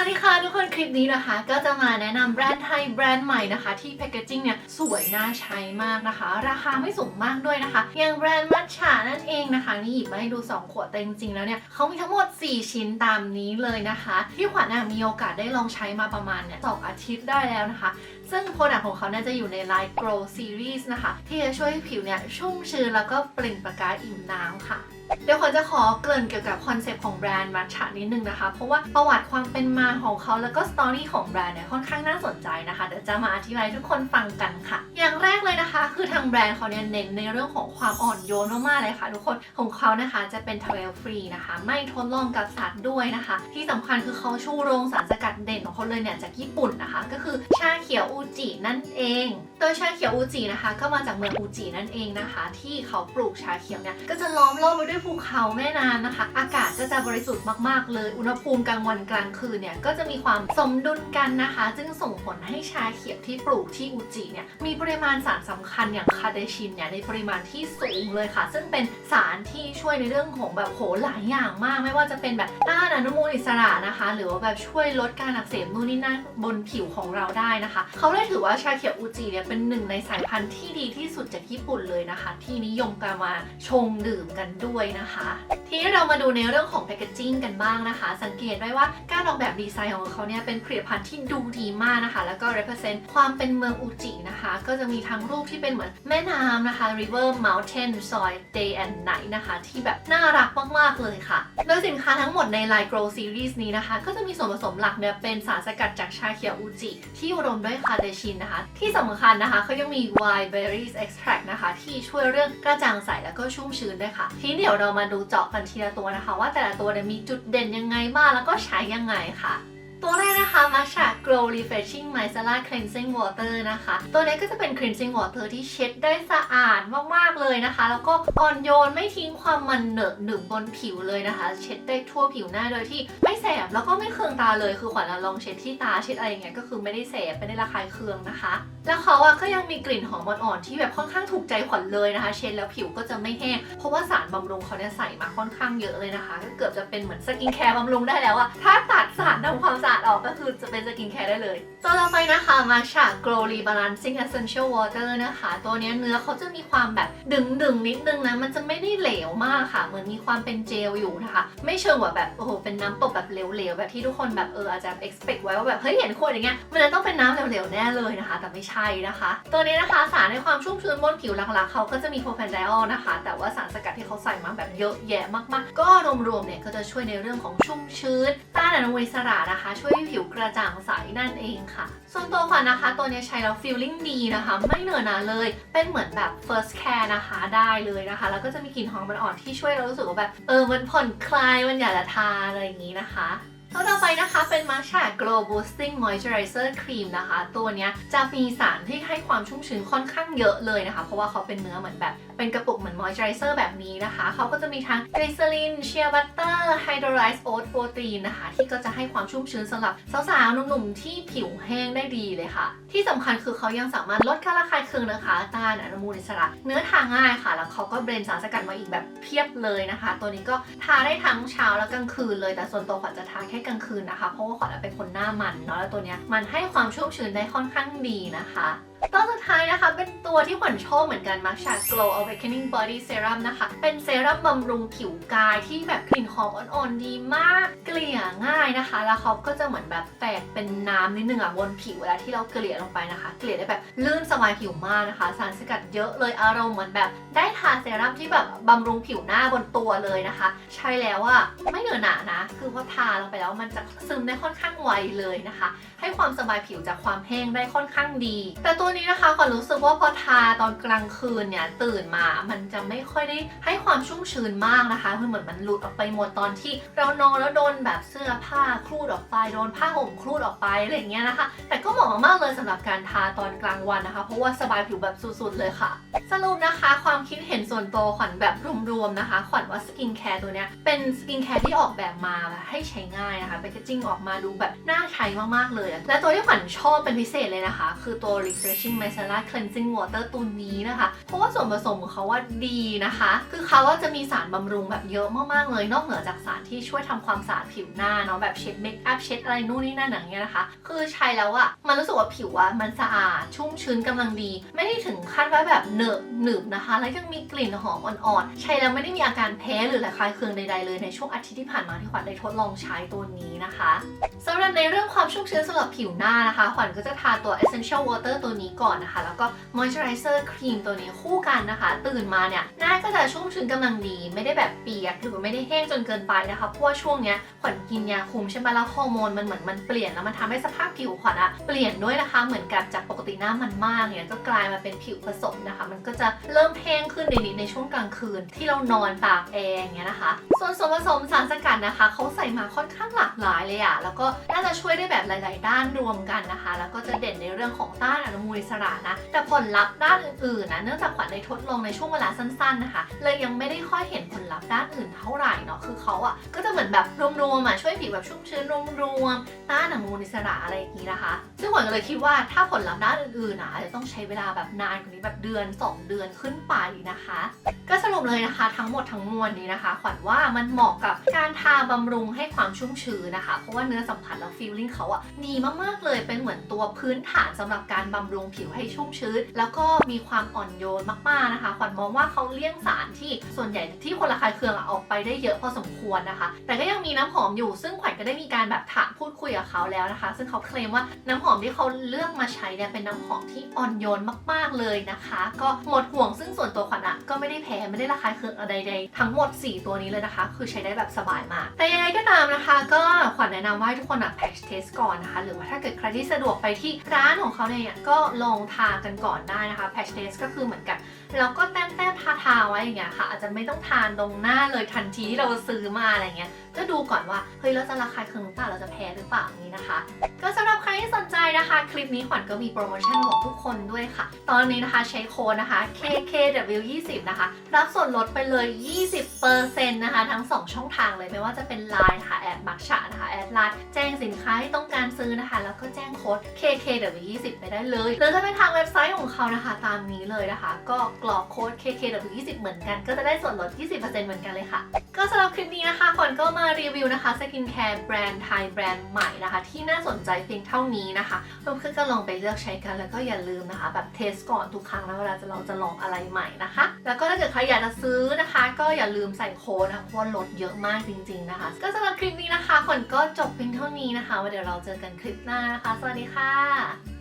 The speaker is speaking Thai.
วัสดีค่ะทุกคนคลิปนี้นะคะ ก็จะมาแนะนำแบรนด์ไทยแบรนด์ใหม่นะคะ ที่แพคเกจจิ้งเนี่ยสวยน่าใช้มากนะคะ ราคาไม่สูงมากด้วยนะคะ อย่างแบรนด์มัทฉานั่นเองนะคะนี่หยิบมาให้ดู 2 ขวดแต่จริงๆแล้วเนี่ยเขามีทั้งหมด 4 ชิ้นตามนี้เลยนะคะ ที่ขวัญน่ะมีโอกาสได้ลองใช้มาประมาณเนี่ยสองอาทิตย์ได้แล้วนะคะ ซึ่งโปรดักต์ของเขาเนี่ยจะอยู่ในไลน์ Grow Series นะคะ ที่จะช่วยให้ผิวเนี่ยชุ่มชื้นแล้วก็เปล่งประกายอิ่มน้ำค่ะ เดี๋ยวขวัญจะขอเกริ่นเกี่ยวกับคอนเซปต์ของแบรนด์มัทฉะนิดนึงนะคะ เพราะว่าประวัติความเป็นมาของเขาแล้วก็สตอรี่ของแบรนด์เนี่ยค่อนข้างน่าสนใจนะคะ เดี๋ยวจะมาอธิบายทุกคนฟังกันค่ะ อย่างแรกเลยนะคะ คือทางแบรนด์เขาเนี่ยเน้นในเรื่องของความอ่อนโยนมากๆเลยค่ะ ทุกคนของเขานะคะจะเป็น12ฟรีนะคะ ไม่ทดลองกับสัตว์ด้วยนะคะ ที่สำคัญคือเขาชูโรงสารสกัดเด่นของเขาเลยเนี่ยจากญี่ปุ่นนะคะ ก็คือชาเขียวอูจินั่นเอง โดยชาเขียวอูจินะคะ ก็มาจากเมืองอูจินั่นเองนะคะ ที่เขาปลูกชาเขียวเนี่ยก็จะล้อมรอบไปด้วยภูเขาแม่น้ำนะคะ อากาศก็จะบริสุทธิ์มากๆ เลย อุณหภูมิกลางวันกลางคืนเนี่ยก็จะมีความสมดุลกันนะคะ จึงส่งผลให้ชาเขียวที่ปลูกที่อูจิเนี่ยมีปริมาณสารสำคัญอย่างคาเดชินเนี่ยในปริมาณที่สูงเลยค่ะ ซึ่งเป็นสารที่ช่วยในเรื่องของแบบโหหลายอย่างมาก ไม่ว่าจะเป็นแบบต้านอนุมูลอิสระนะคะ หรือว่าแบบช่วยลดการอักเสบนู่นนี่นั่นบนผิวของเราได้นะคะ เขาเลยถือว่าชาเขียวอูจิเนี่ยเป็นหนึ่งในสายพันธุ์ที่ดีที่สุดจากญี่ปุ่นเลยนะคะ ที่นิยมกันมาชงดื่มกันด้วยนะคะ ทีนี้เรามาดูในเรื่องของแพคเกจจิ้งกันบ้างนะคะ สังเกตได้ว่าการออกแบบดีไซน์ของเขาเนี่ยเป็นผลิตภัณฑ์ที่ดูดีมากนะคะ แล้วก็ represent ความเป็นเมืองอูจินะคะ ก็จะมีทั้งรูปที่เป็นเหมือนแม่น้ำนะคะ river mountain soil day and night นะคะ ที่แบบน่ารักมาก ๆ เลยค่ะ โดยสินค้าทั้งหมดใน Line Grow Series นี้นะคะ ก็จะมีส่วนผสมหลักเนี่ยเป็นสารสกัดจากชาเขียวอูจิ ที่อุดมด้วยคาเดชินนะคะ ที่สำคัญนะคะเขายังมี wild berries extract นะคะ ที่ช่วยเรื่องกระจ่างใสแล้วก็ชุ่มชื้นด้วยค่ะ ทีนี้เดี๋ยวเรามาดูเจาะกันทีละตัวนะคะ ว่าแต่ละตัวเนี่ยมีจุดเด่นยังไงบ้างแล้วก็ใช้ยังไงค่ะ ตัวแรกนะคะ Matcha Glow Refreshing Micellar Cleansing Water นะคะ ตัวนี้ก็จะเป็น cleansing water ที่เช็ดได้สะอาดมาก ๆ เลยนะคะ แล้วก็อ่อนโยนไม่ทิ้งความมันเหนอะหนึบบนผิวเลยนะคะ เช็ดได้ทั่วผิวหน้าโดยที่ไม่แสบแล้วก็ไม่เคืองตาเลยคือขวัญลองเช็ดที่ตาเช็ดอะไรอย่างเงี้ยก็คือไม่ได้แสบไม่ได้ระคายเคืองนะคะ แล้วเขาอะก็ยังมีกลิ่นหอมอ่อนๆที่แบบค่อนข้างถูกใจขวัญเลยนะคะ เช็ดแล้วผิวก็จะไม่แห้งเพราะว่าสารบำรุงเขาเนี่ยใส่มาค่อนข้างเยอะเลยนะคะก็เกือบจะเป็นเหมือนสกินแคร์บำรุงได้แล้วอะถ้าตัดสารทำความสะาดออกก็คือจะเป็นสกินแคร์ได้เลย ตัวต่อไปนะคะมาชา Glow Rebalancing Essential Water นะคะ ตัวนี้เนื้อเขาจะมีความแบบดึงดึงนิดนึงนะ มันจะไม่ได้เหลวมากค่ะ เหมือนมีความเป็นเจลอยู่นะคะ ไม่เชิงว่าแบบโอ้โหเป็นน้ำตกแบบเหลวๆ แบบที่ทุกคนแบบเอออาจจะ expect ไว้ว่าแบบเฮ้ยเห็นขวดอย่างเงี้ยมันจะต้องเป็นน้ำเหลวๆแน่เลยนะคะ แต่ไม่ใช่นะคะ ตัวนี้นะคะสารในความชุ่มชื้นบนผิวหลักๆเขาก็จะมีโพรแพนไดอลนะคะ แต่ว่าสารสกัดที่เขาใส่มาแบบเยอะแยะมากๆ ก็รวมๆเนี่ยก็จะช่วยในเรื่องของชุ่มชื้นต้านอนุมูลอิสระนะคะช่วยให้ผิวกระจ่างใสนั่นเองค่ะ ส่วนตัวขวัญนะคะ ตัวนี้ใช้แล้วฟีลลิ่งดีนะคะ ไม่เหนอะหนาเลย เป็นเหมือนแบบ first care นะคะได้เลยนะคะ แล้วก็จะมีกลิ่นหอมมันอ่อนที่ช่วยเรารู้สึกว่าแบบเออมันผ่อนคลายมันอยากจะทาอะไรอย่างนี้นะคะ ตัวต่อไปนะคะเป็น Matcha Glow Boosting Moisturizer Cream นะคะ ตัวนี้จะมีสารที่ให้ความชุ่มชื้นค่อนข้างเยอะเลยนะคะ เพราะว่าเขาเป็นเนื้อเหมือนแบบ เป็นกระปุกเหมือน moisturizer แบบนี้นะคะ เขาก็จะมีทั้ง glycerin shea butter hydrolyzed oat protein นะคะ ที่ก็จะให้ความชุ่มชื้นสำหรับสาวๆหนุ่มๆที่ผิวแห้งได้ดีเลยค่ะ ที่สำคัญคือเขายังสามารถลดการระคายเคืองนะคะต้านอนุมูลอิสระ เนื้อทาง่ายค่ะ แล้วเขาก็เบรนสารสกัดมาอีกแบบเพียบเลยนะคะ ตัวนี้ก็ทาได้ทั้งเช้าและกลางคืนเลย แต่ส่วนตัวขวัญจะทาแค่กลางคืนนะคะ เพราะว่าขวัญเป็นคนหน้ามันเนาะแล้วตัวเนี้ยมันให้ความชุ่มชื้นได้ค่อนข้างดีนะคะ ตัวสุดท้ายนะคะเป็นตัวที่ขวัญชอบเหมือนกันมาจาก Glow Awakening Body Serum นะคะ เป็นเซรั่มบำรุงผิวกายที่แบบกลิ่นหอมอ่อนๆดีมาก เกลี่ยง่ายนะคะ แล้วเขาก็จะเหมือนแบบแตกเป็นน้ำนิดนึงอะบนผิวเวลาที่เราเกลี่ยลงไปนะคะ เกลี่ยได้แบบลื่นสบายผิวมากนะคะ สารสกัดเยอะเลยอารมณ์เหมือนแบบ ได้ทาเซรั่มที่แบบบำรุงผิวหน้าบนตัวเลยนะคะ ใช้แล้วอะไม่เหนอะหนานะ คือพอทาลงไปแล้วมันจะซึมได้ค่อนข้างไวเลยนะคะ ให้ความสบายผิวจากความแห้งได้ค่อนข้างดี แต่ตัวนี้นะคะขวัญรู้สึกว่าพอทาตอนกลางคืนเนี่ยตื่นมา มันจะไม่ค่อยได้ให้ความชุ่มชื้นมากนะคะคือเหมือนมันหลุดออกไปหมดตอนที่ เรานอนแล้วโดนแบบเสื้อผ้าคลูดออกไปโดนผ้าห่มคลูดออกไปอะไรอย่างเงี้ยนะคะ แต่ก็เหมาะมากเลยสำหรับการทาตอนกลางวันนะคะ เพราะว่าสบายผิวแบบสุดๆเลยค่ะ สรุปนะคะ ความคิดเห็นส่วนตัวขวัญแบบรวมๆนะคะขวัญว่าสกินแคร์ตัวเนี้ยเป็นสกินแคร์ที่ออกแบบมาแบบให้ใช้ง่ายนะคะแพคเกจิ้งออกมาดูแบบน่าใช้มากๆเลย และตัวที่ขวัญชอบเป็นพิเศษเลยนะคะ คือตัว refresh Refreshing Micellar Cleansing Water ตัวนี้นะคะ เพราะว่าส่วนผสมของเขาว่าดีนะคะ คือเขาว่าจะมีสารบำรุงแบบเยอะมากๆเลย นอกเหนือจากสารที่ช่วยทำความสะอาดผิวหน้าเนาะแบบเช็ดเมคอัพเช็ดอะไรนู่นนี่นั่นอย่างเงี้ยนะคะ คือใช้แล้วอะมันรู้สึกว่าผิวอะมันสะอาดชุ่มชื้นกำลังดี ไม่ได้ถึงขั้นว่าแบบเหนอะหนึบนะคะ แล้วยังมีกลิ่นหอมอ่อนๆใช้แล้วไม่ได้มีอาการแพ้หรือระคายเคืองใดๆเลยในช่วงอาทิตย์ที่ผ่านมาที่ขวัญได้ทดลองใช้ตัวนี้นะคะสำหรับในเรื่องความชุ่มชื้นสำหรับผิวหน้านะคะขวัญก็จะทาตัว Essential Water ตัวนี้ก่อนนะคะ แล้วก็ Moisturizer ครีมตัวนี้คู่กันนะคะ ตื่นมาเนี่ยหน้าก็จะชุ่มชื้นกำลังดี ไม่ได้แบบเปียกหรือว่าไม่ได้แห้งจนเกินไปนะคะ เพราะว่าช่วงเนี้ยขวัญกินยาคุมใช่ไหมแล้วฮอร์โมนมันเหมือนมันเปลี่ยนแล้วมันทำให้สภาพผิวขวัญอะเปลี่ยนด้วยนะคะ เหมือนกับจากปกติหน้ามันมากเนี่ยก็กลายมาเป็นผิวผสมนะคะ มันก็จะเริ่มแห้งขึ้นในนิดในช่วงกลางคืน ที่เรานอนตากแอร์อย่างเงี้ยนะคะ ส่วนส่วนผสมสารสกัดนะคะเขาใส่มาค่อนข้างหลากหลายเลยอะแล้วก็น่าจะช่วยได้แบบหลาย ๆ ด้านรวมกันนะคะ แล้วก็จะเด่นในเรื่องของต้านอนุมูลอิสระนะ แต่ผลลัพธ์ด้านอื่นๆนะเนื่องจากขวัญได้ทดลองในช่วงเวลาสั้นๆนะคะเลยยังไม่ได้ค่อยเห็นผลลัพธ์ด้านอื่นเท่าไหร่เนาะคือเขาอะก็จะเหมือนแบบรวมๆอะช่วยผิวแบบชุ่มชื้นรวมๆต้านอนุมูลอิสระอะไรอย่างนี้นะคะ ซึ่งขวัญก็เลยคิดว่าถ้าผลลัพธ์ด้านอื่นๆอะอาจจะต้องใช้เวลาแบบนานกว่านี้แบบเดือน 2 เดือนขึ้นไปนะคะ ก็สรุปเลยนะคะ ทั้งหมดทั้งมวลนี้นะคะ ขวัญว่ามันเหมาะกับการทาบำรุงให้ความชุ่มชื้นนะคะ เพราะว่าเนื้อสัมผัสและฟีลลิ่งเขาอะดีมากๆเลยเป็นเหมือนตัวพื้นฐานสำหรับการบำรุงผิวให้ชุ่มชื้น แล้วก็มีความอ่อนโยนมากๆนะคะ ขวัญมองว่าเขาเลี่ยงสารที่ส่วนใหญ่ที่คนระคายเคืองออกไปได้เยอะพอสมควรนะคะ แต่ก็ยังมีน้ำหอมอยู่ ซึ่งขวัญก็ได้มีการแบบถามพูดคุยกับเขาแล้วนะคะ ซึ่งเขาเคลมว่าน้ำหอมที่เขาเลือกมาใช้เนี่ยเป็นน้ำหอมที่อ่อนโยนมากๆเลยนะคะ ก็หมดห่วงซึ่งส่วนตัว ไม่ได้แพ้ไม่ได้ระคายเคืองอะไรใดๆทั้งหมด 4 ตัวนี้เลยนะคะ คือใช้ได้แบบสบายมาก แต่ยังไงก็ตามนะคะ ก็ขวัญแนะนำว่าทุกคนอะแพ็กเทสก่อนนะคะ หรือว่าถ้าเกิดใครที่สะดวกไปที่ร้านของเขาเนี่ยก็ลองทากันก่อนได้นะคะแพ็กเทสก็คือเหมือนกันแล้วก็แต้มแต้มทาทาไว้อย่างเงี้ยค่ะ อาจจะไม่ต้องทานตรงหน้าเลยทันทีที่เราซื้อมาอะไรเงี้ยก็ดูก่อนว่าเฮ้ยเราจะระคายเคืองหรือเปล่าเราจะแพ้หรือเปล่าอย่างนี้นะคะ ก็สำหรับใครที่สนใจนะคะ คลิปนี้ขวัญก็มีโปรโมชั่นบอกทุกคนด้วยค่ะ ตอนนี้นะคะใช้โค้ดนะคะ KKW20 นะคะรับส่วนลดไปเลย 20%นะคะ ทั้ง 2 ช่องทางเลยไม่ว่าจะเป็น Line ค่ะ แอดมักชะนะคะแอดไลน์แจ้งสินค้าที่ต้องการซื้อนะคะ แล้วก็แจ้งโค้ด KKW20 ไปได้เลย หรือถ้าเป็นทางเว็บไซต์ของเขานะคะ ตามนี้เลยนะคะ ก็กรอกโค้ด KKW20 เหมือนกัน ก็จะได้ส่วนลด 20%เหมือนกันเลยค่ะ ก็สำหรับคลิปนี้นะคะขวัญก็มารีวิวนะคะสกินแคร์แบรนด์ไทยแบรนด์ใหม่นะคะ ที่น่าสนใจเพียงเท่านี้นะคะเพื่อนๆก็ลองไปเลือกใช้กันแล้วก็อย่าลืมนะคะ แบบเทสก่อนทุกครั้งนะเวลาจะเราจะลองอะไรใหม่นะคะ แล้วก็ถ้าเกิดใครอยากจะซื้อนะคะ ก็อย่าลืมใส่โค้ดนะคะเพราะลดเยอะมากจริง ๆนะคะ ก็สำหรับคลิปนี้นะคะขวัญก็จบเพียงเท่านี้นะคะว่าเดี๋ยวเราเจอกันคลิปหน้านะคะ สวัสดีค่ะ